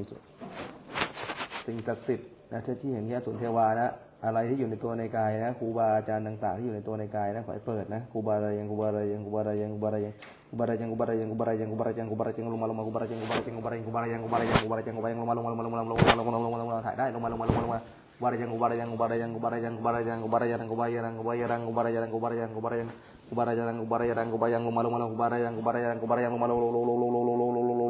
ที่สุดสิ่งศักดิ์สิทธิ์นะเจ้ที่แห่งยะสุนเทวานะอะไรที่อยู่ในตัวในกายนะครูบาอาจารย์ต่างๆที่อยู่ในตัวในกายนะขอให้เปิดนะครูบาอะไรยังครูบาอะไรยังครูบาอะไรยังครูบาอะไรยังครูบาอะไรยังครูบาอะไรยังครูบาอะไรยังครูบาอะไรยังครูบาอะไรยังครูบาอะไรยังครูบาอะไรยังครูบาอะไรยังครูบาอะไรยังครูบาอะไรยังครูบาอะไรยังครูบาอะไรยังลงมาาลงมาลงงมาลงาลงมายไงครูบาอะไรยังครูบารยัรยังกูบารยังกูบารยังกูบารยัรยังกูบารยัรยังกูบารยังกูบารยังกูบารยัรยังกูบารยัรยังกูบารยังกูบารยังกูบารยัรยังกูบารยัรยังกูบารยังกูบารยังกูบารยัรยังกูบารยัรยังกูบารยังกูบารยังกูบารยัรยังกูบารยัรยังกูบารยังกูบารยังกูบารยัรยังกูบารยัรยังกูบารยังกูบารยังกูบารยัรยังกูบารยัรยังกูบารยังกูบารยังกูบารยัรยังกูบารยัรยังกูบารยังกูบารยังกูบารยัรยังกูบารยัรยังกูบารยังกูบารยังกูบารยัรยังกูบารยัรยังกูบารยังกูบารยังกูบารยัรยังกูบารยัรยังกูบารยังกูบารยังกูบารยัรยังกูบารยัรยังกูบารยังกูบารยังกูบารยัรยังกูบารยัรยังกูบารยังกูบารยังกูบารยัรยังกูบารยัรยังกูบารยังกูรยังกูบารยัรยังกูบารยัรยังกูบารยัรยังกูบารยัรยังกูบารยัรยังกูบารยัรยังกูบารยัรยังกูรูบารยัรยัง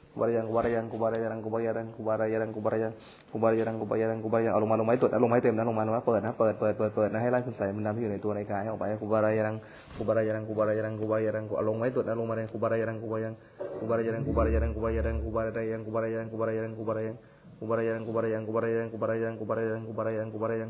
kubayaran kubayaran kubayaran kubayaran kubayaran kubayaran kubayaran kubayaran kubayaran เอาลงมาลงไม้ตรวจนะลงไม้เต็มนะลงมาลงมาเปิดนะเปิดเปิดเปิดเปิดนะให้ไล่คุณใส่มันดำที่อยู่ในตัวในกายออกไปกุบารายันกุบารายันกุบารายันกุบารายันเอาลงไม้ตรวจนะลงมาเลยกุบารายันกุบารายันกุบารายันกุบารายันกุบารายันกุบารายันกุบารายันกุบารายันกุบารายันกุบารายันกุบารายันกุบารายันกุบารายันกุบารายันกุบารายันกุบารายัน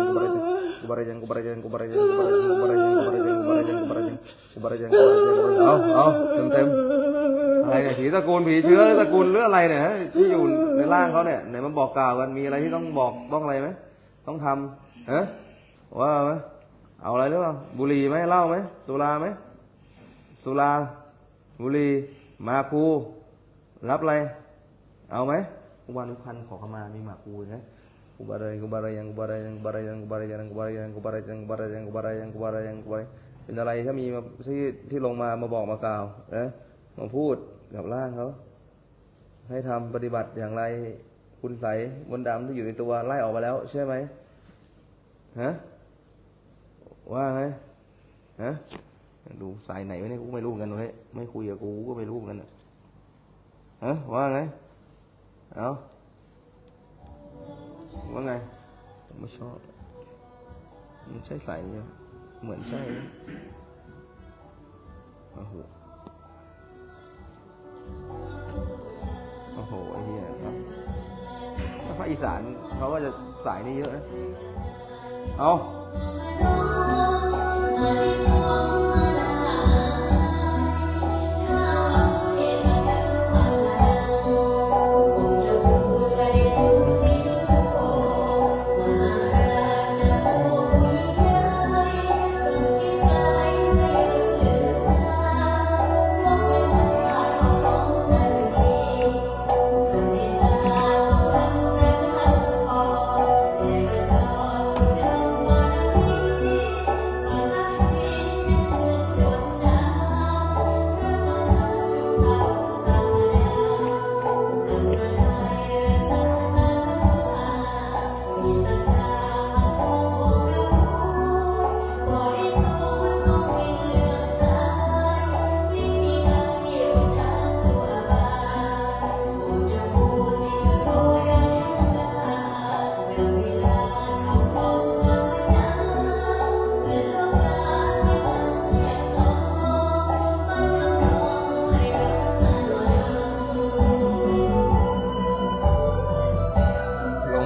Kubar aja, kubar aja, kubar aja, kubar aja, kubar aja, kubar aja, kubar aja, kubar aja, kubar aja, kubar เอาเอาเต็มเต็มอะไรเนี่ยผีตระกูลผีเชื้อตระกูลหรืออะไรเนี่ยที่อยู่ในร่างเขาเนี่ยไหนมาบอกกล่าวกันมีอะไรที่ต้องบอกต้องอะไรไหมต้องทำเอ๊ะว่าไหมเอาอะไรหรือเปล่าบุหรี่ไหมเหล้าไหมสุราไหมสุราบุหรี่มาคูรับอะไร เอาไหมวันพันขอขมามีหมากูนะ กุบาระยังกุบาระยังกุบาระยังกุบาระยังกุบาระยังกุบาระยังกุบาระยังกุบาระยังกุบาระยังกุบาระยังกุบาระเป็นอะไรถ้ามีมาที่ที่ลงมามาบอกมากล่าวนะมาพูดกับร่างเขาให้ทำปฏิบัติอย่างไรคุณใสมนต์ดำที่อยู่ในตัวไล่ออกมาแล้ว ใช่ไหมฮะว่าไงฮะดูสายไหนไม่ได้กูไม่รู้กันเว้ยไม่คุยกับกูก็ไม่รู้กันน่ะฮะว่าไงเอา ว่าไงผมไม่ชอบมันใช่สายนี้เหมือนใช่โอ้โหโอ้โหไอ้เหี้ยครับภาคอีสานเขาก็จะสายนี้เยอะนะเอาลง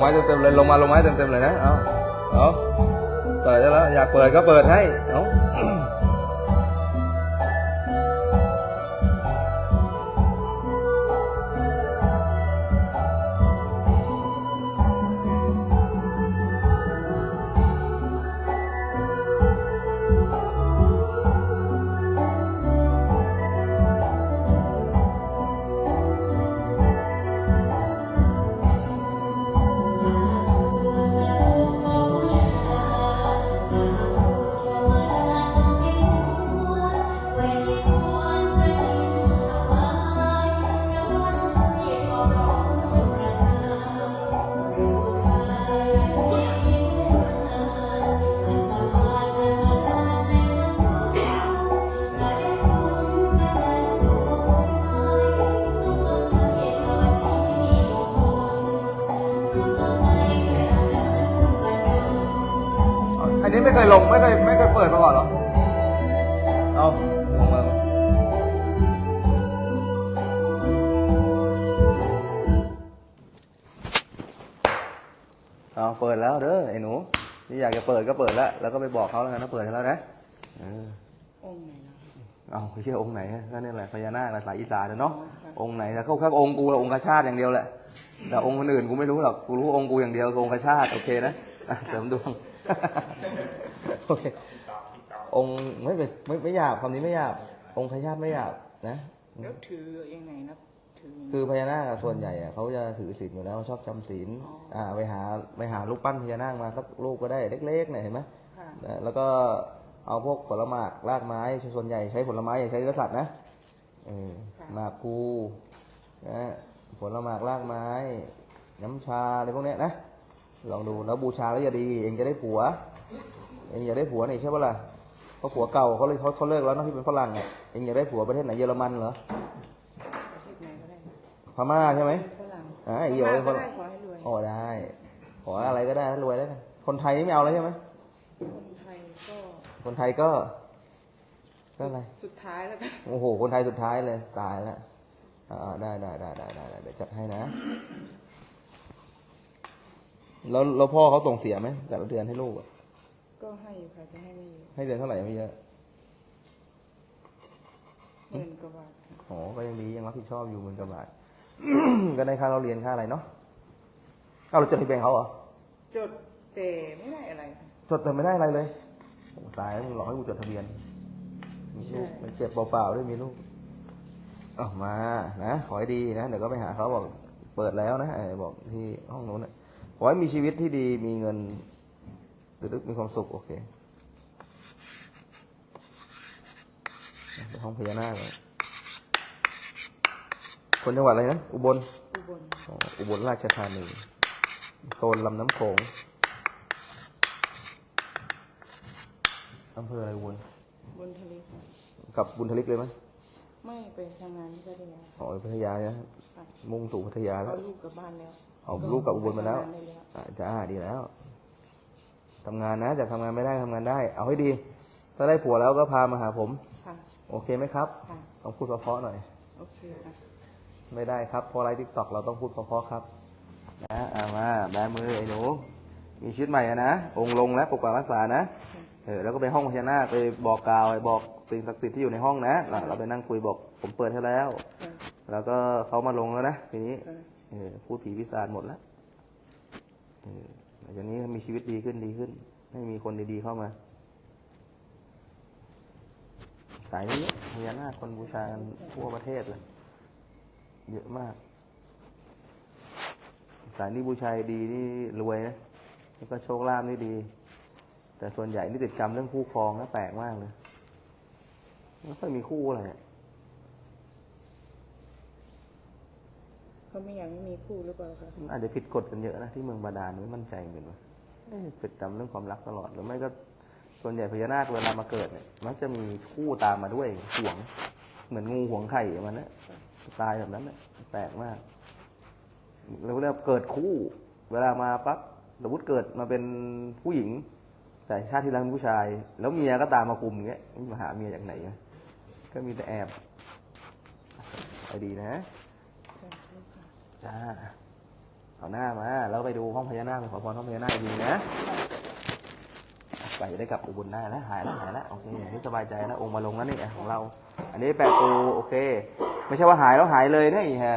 ม้เต็มๆเลยลงมาลงไม้เต็มๆเลยนะเอาเอาเปิดได้แล้วอยากเปิดก็เปิดให้เอา เคยลงไม่เคยไม่เคยเปิดมาก่อนเหรอ เอาลงมาเอาเปิดแล้วเด้อไอ้หนูนี่อยากจะเปิดก็เปิดแล้ว แล้วก็ไปบอกเขาแล้วกันนะเปิดให้แล้วนะเออองค์ไหนล่ะเอาเชื่อองค์ไหนฮะก็นี่แหละพญานาคนะสายอีสานนะเนาะอ๋อค่ะองค์ไหนแต่เขาแค่องค์กูละองค์กชาติอย่างเดียวแหละแต่องค์คนอื่นกูไม่รู้หรอกกูรู้องค์กูอย่างเดียวคือองค์กชาติโอเคนะอะเสริมดวง โอเคองค์ไม่เป็นไม่ไม่หยาบคำนี้ไม่หยาบ องค์ขชาติไม่หยาบนะแล้วถือยังไงนะถือคือพญานาคอะส่วนใหญ่อะเขาจะถือศีลอยู่แล้วชอบจำศีลอ๋ออ่อ่าไปหาไปหาลูกปั้นพญานาคมาสักลูกก็ได้เล็กๆเนี่ยเห็นไหมค่ะนะแล้วก็เอาพวกผลไม้รากไม้ส่วนใหญ่ใช้ผลไม้อย่าใช้เนื้อสัตว์นะเออหมากคูนะผลไม้รากไม้ น้ำชาอะไรพวกเนี้ยนะลองดูแล้วบูชาแล้วจะดี เองจะได้ผัวเองอยากได้ผัวนี่ใช่ปะล่ะเพราะผัวเก่าเขาเลยเขาเขาเลิกแล้วเนอะที่เป็นฝรั่งเนี่ยเองอยากได้ผัวประเทศไหนเยอรมันเหรอประเทศไหนก็ได้พม่าใช่ไหมฝรั่งอ่าเหี่ยวฝเป็นฝรั่งก็รั่ได้งขอให้รวยอ๋อได้ขออะไรก็ได้ถ้ารวยแล้วกันคนไทยนี่ไม่เอาแล้วใช่ไหมคนไทยก็คนไทยก็ก็อะไรสุดท้ายแล้วกันโอ้โห คนไทยสุดท้ายเลยตายแล้วอ่าได้ได้ได้ได้ได้ได้เดี๋ยวจัดให้นะ แล้วแล้วพ่อเขาส่งเสียไหมแต่ละเดือนให้ลูกอะ ก็ให้อยู่ค่ะจะให้ไม่เยอะให้เดือนเท่าไหร่ไม่เยอะหมื่นกว่าบาทค่ะอ๋อก็ยังดียังรับผิดชอบอยู่หมื่นกว่าบาท ก็ได้ค่าเราเรียนค่าอะไรเนาะเอาเราจดทะเบียนเขาเหรอจดแต่ไม่ได้อะไรค่ะ จดแต่ไม่ได้อะไรเลยโอ้ตายแล้วมึงหลอกให้กูจดทะเบียนมีลูกใช่ มันเจ็บเปล่าๆด้วยมีลูกเอามานะขอให้ดีนะเดี๋ยวก็ไปหาเขาบอกเปิดแล้วนะไอ้บอกที่ห้องนู้นนะขอให้มีชีวิตที่ดีมีเงิน ตึกๆมีความสุข โอเคไปห้องพญานาคเลยคนจังหวัดอะไรนะ อุบล อุบลอ๋ออุบลราชธานีโซนลำน้ำโขงอำเภออะไรอุบลบนทะเลค่ะกับบุญทลิกเลยไหมไม่ไปทำงานที่พัทยาอ๋อพัทยานะค่ะมุ่งสู่พัทยาแล้เอาวลูกกลับบ้านแล้วเอาลูกกลับอุบลมาแล้วทำงนได้แล้วอ่าจ้าดีแล้ว ทำงานนะจะทำงานไม่ได้ทำงานได้ เอาให้ดี ถ้าได้ผัวแล้วก็พามาหาผม ค่ะ โอเคไหมครับค่ะ ต้องพูดเพราะๆหน่อย โอเคค่ะไม่ได้ครับเพอไลฟ์ทิกตอกเราต้องพูดเพราะๆครับนะเอามาแบมือไอ้หนูมีชีวิตใหม่อะนะองค์ลงแล้วปกปักรักษานะเออแล้วก็ไปห้องพญานาคไปบอกกล่าวไปบอกสิ่งศักดิ์สิทธิ์ที่อยู่ในห้องนะอะเราไปนั่งคุยบอกผมเปิดให้แล้ว ค่ะ แล้วก็เขามาลงแล้วนะทีนี้ค่ะเออพูดผีพิศาจหมดแล้วเออ หลังจากนี้มีชีวิตดีขึ้นดีขึ้น ให้มีคนดีๆเข้ามา สายนี้เยอะพญานาคคนบูชากันทั่วประเทศเลยเยอะมาก สายนี้บูชาดีนี่รวยนะแล้วก็โชคลาภนี่ดี แต่ส่วนใหญ่นี่ติดกรรมเรื่องคู่ครองนะแปลกมากเลยไม่ค่อยมีคู่อะไรอะ เขาไม่อยากให้มีคู่หรือเปล่าคะอาจจะผิดกฎกันเยอะนะที่เมืองบาดาลไม่มั่นใจเหมือนกันว่าเอ๊ะติดจำเรื่องความรักตลอดหรือไม่ก็ส่วนใหญ่พญานาคเวลามาเกิดเนี่ยมักจะมีคู่ตามมาด้วยห่วง เหมือนงูห่วงไข่มันนะตายแบบนั้นนะแปลกมากแล้วเวลาเกิดคู่ เวลามาปั๊บสมมติเกิดมาเป็นผู้หญิง แต่ชาติที่แล้วเป็นผู้ชาย แล้วเมียก็ตามมาคุมอย่างเงี้ยนี่มาหาเมียจากไหนวะก็มีแต่แอบไปดีนะใช่ค่ะ จ้าเอาหน้ามา แล้วไปดูห้องพญานาคไปขอพรห้องพญานาคดีนะไปจะได้กลับอุบลได้แล้วหายแล้วหายแล้วโอเคนี่สบายใจแล้วองค์มาลงแล้วนี่อะของเรา อันนี้แปดตูโอเค ไม่ใช่ว่าหายแล้วหายเลยนะอีฮะ